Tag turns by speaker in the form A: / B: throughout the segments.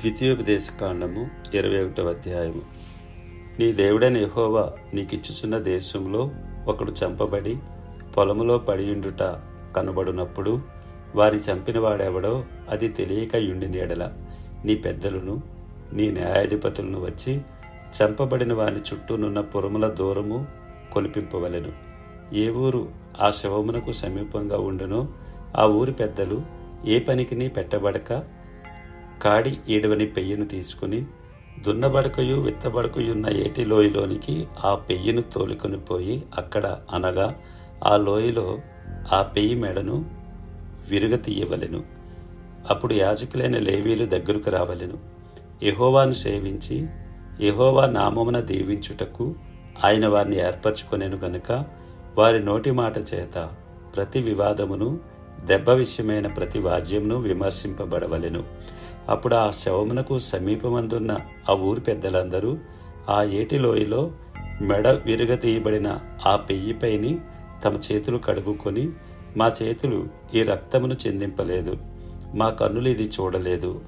A: ద్వితీయోపదేశ కాండము ఇరవై ఒకటవ అధ్యాయము. నీ దేవుడైన యహోవా నీకిచ్చుచున్న దేశంలో ఒకడు చంపబడి పొలములో పడియుండుట కనబడునప్పుడు వారి చంపిన వాడెవడో అది తెలియక యుండి నీడల. నీ పెద్దలను నీ న్యాయాధిపతులను వచ్చి చంపబడిన వారి చుట్టూనున్న పురముల దూరము కొలిపింపవలెను. ఏ ఊరు ఆ శవమునకు సమీపంగా ఉండునో ఆ ఊరి పెద్దలు ఏ పనికిని పెట్టబడక కాడి ఈడవని పెయ్యను తీసుకుని దున్నబడకయు విత్తబడకయున్న ఏటి లోయలోనికి ఆ పెయ్యను తోలుకొని పోయి అక్కడ అనగా ఆ లోయలో ఆ పెయ్యి మెడను విరుగతీయవలెను. అప్పుడు యాజకులైన లేవీలు దగ్గరకు రావలెను. యహోవాను సేవించి యహోవా నామమున దీవించుటకు ఆయన వారిని ఏర్పరచుకొనేను గనుక వారి నోటి మాట చేత ప్రతి వివాదమును దెబ్బ విషయమైన ప్రతి వాద్యమును విమర్శింపబడవలెను. అప్పుడు ఆ శవమునకు సమీపమందున్న ఆ ఊరి పెద్దలందరూ ఆ ఏటి లోయలో మెడ విరుగతీయబడిన ఆ పెయ్యిపైని తమ చేతులు కడుగుకొని మా చేతులు ఈ రక్తమును చెందింపలేదు. మా కన్నులు ఇది చూడలేదు.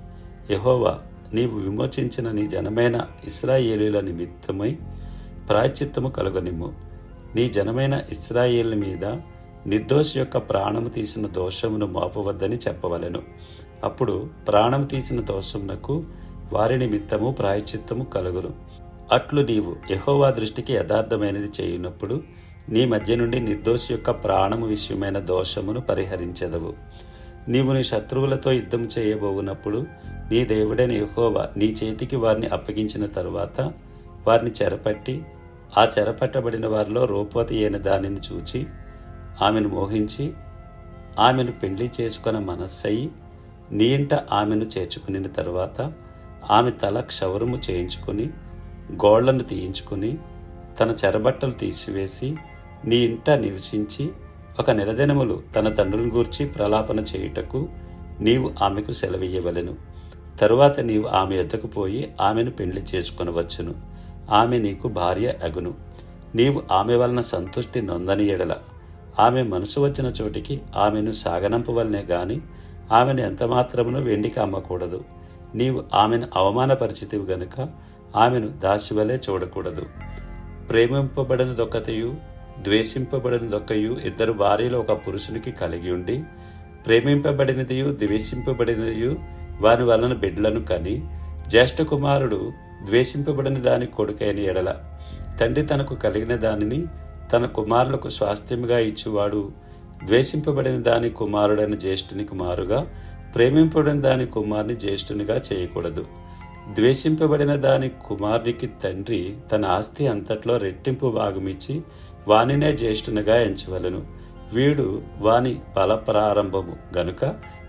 A: యహోవా నీవు విమోచించిన నీ జనమైన ఇస్రాయేలీల నిమిత్తమై ప్రాయచిత్తము కలుగనిమ్ము. నీ జనమైన ఇస్రాయేల్ మీద నిర్దోషి యొక్క ప్రాణము తీసిన దోషమును మోపవద్దని చెప్పవలెను. అప్పుడు ప్రాణం తీసిన దోషమునకు వారి నిమిత్తము ప్రాయచిత్తము కలుగును. అట్లు నీవు యహోవా దృష్టికి యథార్థమైనది చేయునప్పుడు నీ మధ్య నుండి నిర్దోషి యొక్క ప్రాణము విషయమైన దోషమును పరిహరించెదవు. నీవు నీ శత్రువులతో యుద్ధం చేయబోవునప్పుడు నీ దేవుడైన యహోవా నీ చేతికి వారిని అప్పగించిన తరువాత వారిని చెరపట్టి ఆ చెరపట్టబడిన వారిలో రూపవతి అయిన దానిని చూచి ఆమెను మోహించి ఆమెను పెళ్ళి చేసుకున్న మనస్సయి నీ ఇంట ఆమెను చేర్చుకుని తర్వాత ఆమె తల క్షవరము చేయించుకుని గోళ్ళను తీయించుకుని తన చెరబట్టలు తీసివేసి నీ ఇంట నివసించి ఒక నెలదినములు తన తండ్రుని గూర్చి ప్రలాపన చేయుటకు నీవు ఆమెకు సెలవియ్యవలెను. తరువాత నీవు ఆమె ఎద్దకు పోయి ఆమెను పెళ్ళి చేసుకొనవచ్చును. ఆమె నీకు భార్య అగును. నీవు ఆమె వలన సంతుష్టి నొందని ఎడల. ఆమె మనసు వచ్చిన చోటికి ఆమెను సాగనంపవలనే గాని ఆమెను ఎంతమాత్రమును వెండికి అమ్మకూడదు. నీవు ఆమెను అవమానపరిచితివి గనుక ఆమెను దాసివలే చూడకూడదు. ప్రేమింపబడినదొక్కతయు ద్వేషింపబడినదొక్కయు ఇద్దరు భార్యలు ఒక పురుషునికి కలిగి ఉండి ప్రేమింపబడినదియు ద్వేషింపబడినదియు వాని వలన బిడ్డలను కని జ్యేష్ఠ కుమారుడు ద్వేషింపబడిన దాని కొడుకైన ఎడల తండ్రి తనకు కలిగిన దానిని తన కుమారులకు స్వాస్థ్యముగా ఇచ్చువాడు ద్వేషింపబడిన దాని కుమారుడైన జ్యేష్ఠుని కుమారుగా ప్రేమింపబడిన దాని కుమారుని జ్యేష్ఠునిగా చేయకూడదు. ద్వేషింపబడిన దాని కుమారునికి తండ్రి తన ఆస్తి అంతట్లో రెట్టింపు భాగమిచ్చి వానినే జ్యేష్ఠునిగా ఎంచవలను. వీడు వాని బల ప్రారంభము గనుక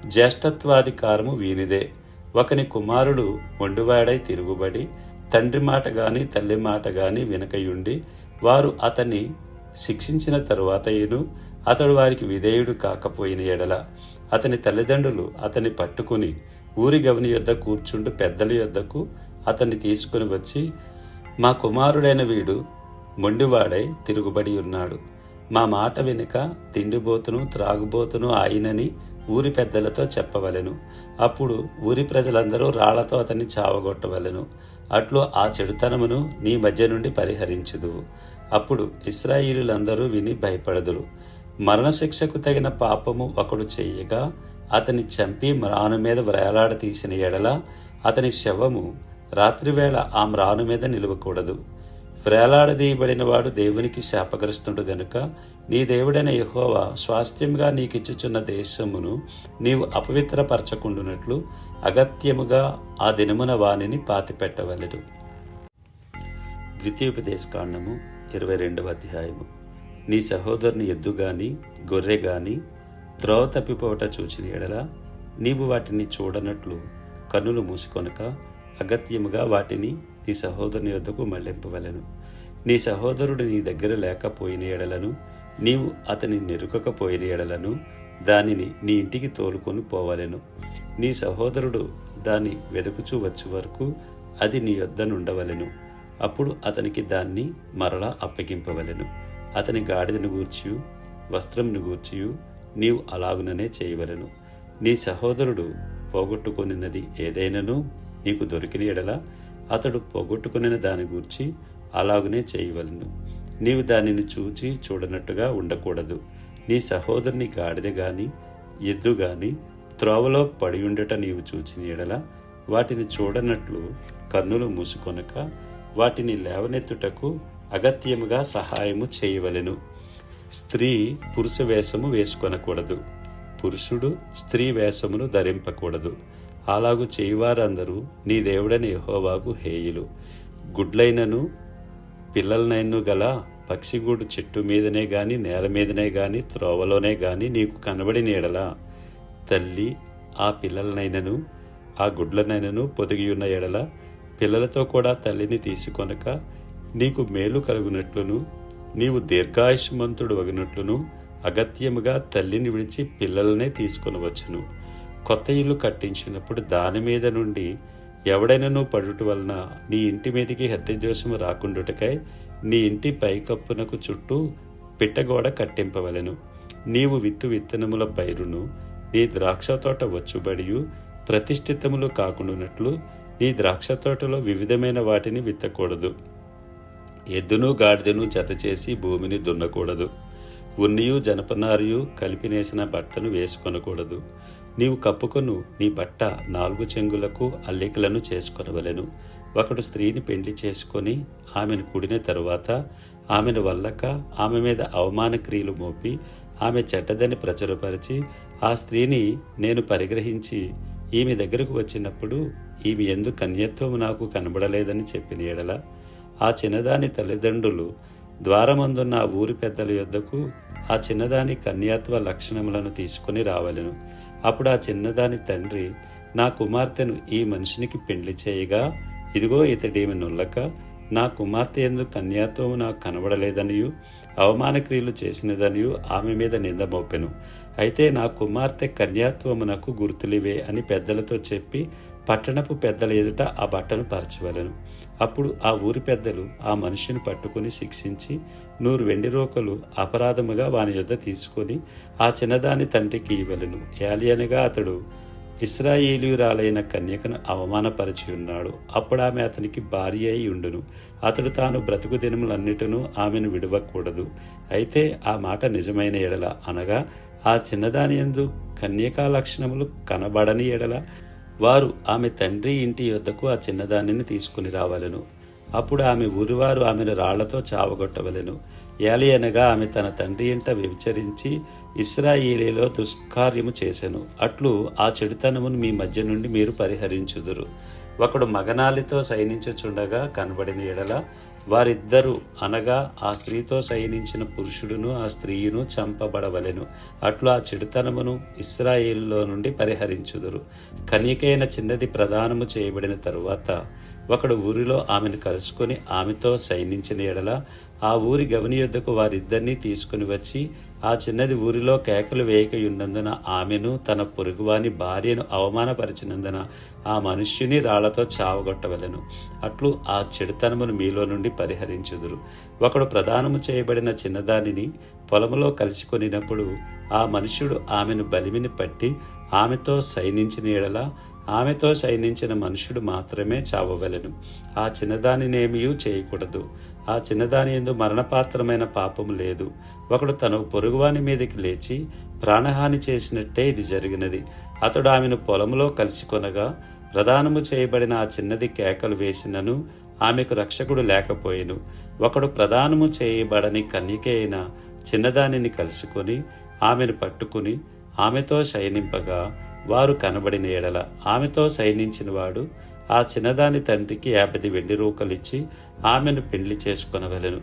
A: జ్యేష్ఠత్వాధికారము వీనిదే. ఒకని కుమారుడు ఒండువాడై తిరుగుబడి తండ్రి మాట గాని తల్లి మాట గాని వినకయుండి వారు అతన్ని శిక్షించిన తరువాతయును అతడు వారికి విధేయుడు కాకపోయిన ఎడల అతని తల్లిదండ్రులు అతన్ని పట్టుకుని ఊరి గవని యొద్ద కూర్చుండు పెద్దల యొద్దకు అతన్ని తీసుకుని వచ్చి మా కుమారుడైన వీడు మొండివాడై తిరుగుబడి ఉన్నాడు. మా మాట వెనుక తిండిబోతును త్రాగుబోతును ఆయనని ఊరి పెద్దలతో చెప్పవలెను. అప్పుడు ఊరి ప్రజలందరూ రాళ్ళతో అతన్ని చావగొట్టవలెను. అట్లు ఆ చెడుతనమును నీ మధ్య నుండి పరిహరించుదువు. అప్పుడు ఇస్రాయిలులందరూ విని భయపడదురు. మరణశిక్షకు తగిన పాపము ఒకడు చెయ్యగా అతని చంపి మ్రాను మీద వ్రేలాడ తీసిన ఎడల అతని శవము రాత్రివేళ ఆ మ్రాను మీద నిలవకూడదు. వ్రేలాడదీయబడిన వాడు దేవునికి శాపగ్రస్తుడు గనుక నీ దేవుడైన యహోవా స్వాస్థ్యంగా నీకిచ్చుచున్న దేశమును నీవు అపవిత్రపరచకుండునట్లు అగత్యముగా ఆ దినమున వాణిని పాతిపెట్టవలెను. ద్వితీయోపదేశకాండము ఇరవై రెండవ అధ్యాయము. నీ సహోదరుని ఎద్దు గాని గొర్రె గాని త్రోవ తప్పిపోవట చూచిన ఎడల నీవు వాటిని చూడనట్లు కన్నులు మూసుకొనక అగత్యముగా వాటిని నీ సహోదరుని యొద్దకు మళ్ళింపవలను. నీ సహోదరుడు నీ దగ్గర లేకపోయిన ఎడలను నీవు అతని నెరుకకపోయిన ఎడలను దానిని నీ ఇంటికి తోలుకొని పోవలెను. నీ సహోదరుడు దాన్ని వెతుకుచూ వచ్చే వరకు అది నీ యొద్ద నుండవలెను. అప్పుడు అతనికి దాన్ని మరలా అప్పగింపవలెను. అతని గాడిదను గూర్చియు వస్త్రంను గూర్చియు నీవు అలాగుననే చేయవలను. నీ సహోదరుడు పోగొట్టుకొనినది ఏదైనను నీకు దొరికిన ఎడల అతడు పోగొట్టుకుని దాని గూర్చి అలాగునే చేయవలను. నీవు దానిని చూచి చూడనట్టుగా ఉండకూడదు. నీ సహోదరుని గాడిద గాని ఎద్దు గాని త్రోవలో పడి ఉండట నీవు చూచిన ఎడల వాటిని చూడనట్లు కన్నులు మూసుకొనక వాటిని లేవనెత్తుటకు అగత్యముగా సహాయము చేయవలెను. స్త్రీ పురుష వేషము వేసుకొనకూడదు. పురుషుడు స్త్రీ వేషమును ధరింపకూడదు. అలాగు చేయువారందరూ నీ దేవుడని యహోవాకు హేయులు. గుడ్లైనను పిల్లలనైను గల పక్షిగూడు చెట్టు మీదనే గాని నేల మీదనే గాని త్రోవలోనే గాని నీకు కనబడి నీడలా. తల్లి ఆ పిల్లలనైనను ఆ గుడ్లనైనను పొదిగియున్న ఎడల పిల్లలతో కూడా తల్లిని తీసుకొనక నీకు మేలు కలుగునట్లును నీవు దీర్ఘాయుష్మంతుడు వగినట్లును అగత్యముగా తల్లిని విడిచి పిల్లలనే తీసుకొనవచ్చును. కొత్త ఇల్లు కట్టించినప్పుడు దాని మీద నుండి ఎవడైనను పడుట వలన నీ ఇంటి మీదకి హత్యదోషము రాకుండుటకై నీ ఇంటి పైకప్పునకు చుట్టూ పిట్టగోడ కట్టింపవలెను. నీవు విత్తు విత్తనముల పైరును నీ ద్రాక్ష తోట వచ్చుబడియు ప్రతిష్ఠితములు కాకుండానట్లు నీ ద్రాక్ష తోటలో వివిధమైన వాటిని విత్తకూడదు. ఎద్దును గాడిదను జతచేసి భూమిని దున్నకూడదు. ఉన్నియు జనపనారియు కలిపినేసిన బట్టను వేసుకొనకూడదు. నీవు కప్పుకొను నీ బట్ట నాలుగు చెంగులకు అల్లికలను చేసుకొనవలెను. ఒకడు స్త్రీని పెండ్లి చేసుకొని ఆమెను కూడిన తరువాత ఆమెను వల్లక ఆమె మీద అవమాన క్రియలు మోపి ఆమె చెడ్డదని ప్రచురపరిచి ఆ స్త్రీని నేను పరిగ్రహించి ఈమె దగ్గరకు వచ్చినప్పుడు ఈమె ఎందు కన్యత్వం నాకు కనబడలేదని చెప్పిన ఎడల ఆ చిన్నదాని తల్లిదండ్రులు ద్వారమందున్న ఆ ఊరి పెద్దల యొద్దకు ఆ చిన్నదాని కన్యాత్వ లక్షణములను తీసుకొని రావలెను. అప్పుడు ఆ చిన్నదాని తండ్రి నా కుమార్తెను ఈ మనిషినికి పెండ్లి చేయగా ఇదిగో ఇతడేమి నొల్లక నా కుమార్తె ఎందు కన్యాత్వము నాకు కనబడలేదనియు అవమానక్రియలు చేసినదనియు ఆమె మీద నింద మోపెను. అయితే నా కుమార్తె కన్యాత్వమునకు గుర్తులివే అని పెద్దలతో చెప్పి పట్టణపు పెద్దల ఎదుట ఆ బట్టను పరచవలను. అప్పుడు ఆ ఊరి పెద్దలు ఆ మనిషిని పట్టుకుని శిక్షించి నూరు వెండి రోకలు అపరాధముగా వాని యొద్ద తీసుకొని ఆ చిన్నదాని తండ్రికి ఇవ్వలను. ఏలియనగా అతడు ఇస్రాయేలీయురాలైన కన్యకను అవమానపరిచి ఉన్నాడు అప్పుడు ఆమె అతనికి భార్య అయి ఉండును. అతడు తాను బ్రతుకు దినములన్నిటినూ ఆమెను విడవకూడదు. అయితే ఆ మాట నిజమైన ఎడల అనగా ఆ చిన్నదాని ఎందు కన్యకా లక్షణములు కనబడని ఎడల వారు ఆమె తండ్రి ఇంటి యొద్దకు ఆ చిన్నదానిని తీసుకుని రావలెను. అప్పుడు ఆమె ఊరివారు ఆమెను రాళ్ళతో చావగొట్టవలెను. ఏలి అనగా ఆమె తన తండ్రి ఇంట వ్యభిచరించి ఇస్రాయేలీలో దుష్కార్యము చేసెను. అట్లు ఆ చెడుతనమును మీ మధ్య నుండి మీరు పరిహరించుదురు. ఒకడు మగనాలితో సైనించుచుండగా కనబడిన ఎడల వారిద్దరూ అనగా ఆ స్త్రీతో శయనించిన పురుషుడును ఆ స్త్రీయును చంపబడవలెను. అట్లు ఆ చెడుతనమును ఇస్రాయేల్లో నుండి పరిహరించుదురు. కనికైన చిన్నది ప్రదానము చేయబడిన తరువాత ఒకడు ఊరిలో ఆమెను కలుసుకొని ఆమెతో శయనించిన ఎడల ఆ ఊరి గవని యొద్దకు వారిద్దరినీ తీసుకుని వచ్చి ఆ చిన్నది ఊరిలో కేకలు వేయకయున్నందున ఆమెను తన పొరుగువాని భార్యను అవమానపరిచినందున ఆ మనుష్యుని రాళ్ళతో చావగొట్టవలెను. అట్లు ఆ చెడుతనమును మీలో నుండి పరిహరించుదురు. ఒకడు ప్రదానము చేయబడిన చిన్నదానిని పొలములో కలిసికొనినప్పుడు ఆ మనుష్యుడు ఆమెను బలిమిని పట్టి ఆమెతో సైనించిన ఎడల ఆమెతో శయనించిన మనుషుడు మాత్రమే చావవలెను. ఆ చిన్నదానినేమియూ చేయకూడదు. ఆ చిన్నదాని ఎందు మరణపాత్రమైన పాపము లేదు. ఒకడు తన పొరుగువాని మీదకి లేచి ప్రాణహాని చేసినట్టే ఇది జరిగినది. అతడు ఆమెను పొలంలో కలిసికొనగా ప్రదానము చేయబడిన ఆ చిన్నది కేకలు వేసినను ఆమెకు రక్షకుడు లేకపోయేను. ఒకడు ప్రదానము చేయబడని కన్యక అయిన చిన్నదానిని కలుసుకొని ఆమెను పట్టుకుని ఆమెతో శయనింపగా వారు కనబడిన ఎడల ఆమెతో శయనించినవాడు వాడు ఆ చిన్నదాని తండ్రికి యాభై వెండి రూకలిచ్చి ఆమెను పెళ్ళి చేసుకొనవలెను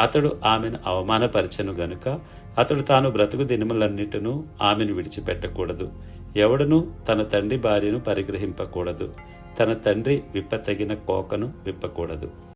A: అతడు ఆమెను అవమానపరచెను గనుక అతడు తాను బ్రతుకు దినములన్నిటినూ ఆమెను విడిచిపెట్టకూడదు. ఎవడును తన తండ్రి భార్యను పరిగ్రహింపకూడదు. తన తండ్రి విప్పతగిన కోకను విప్పకూడదు.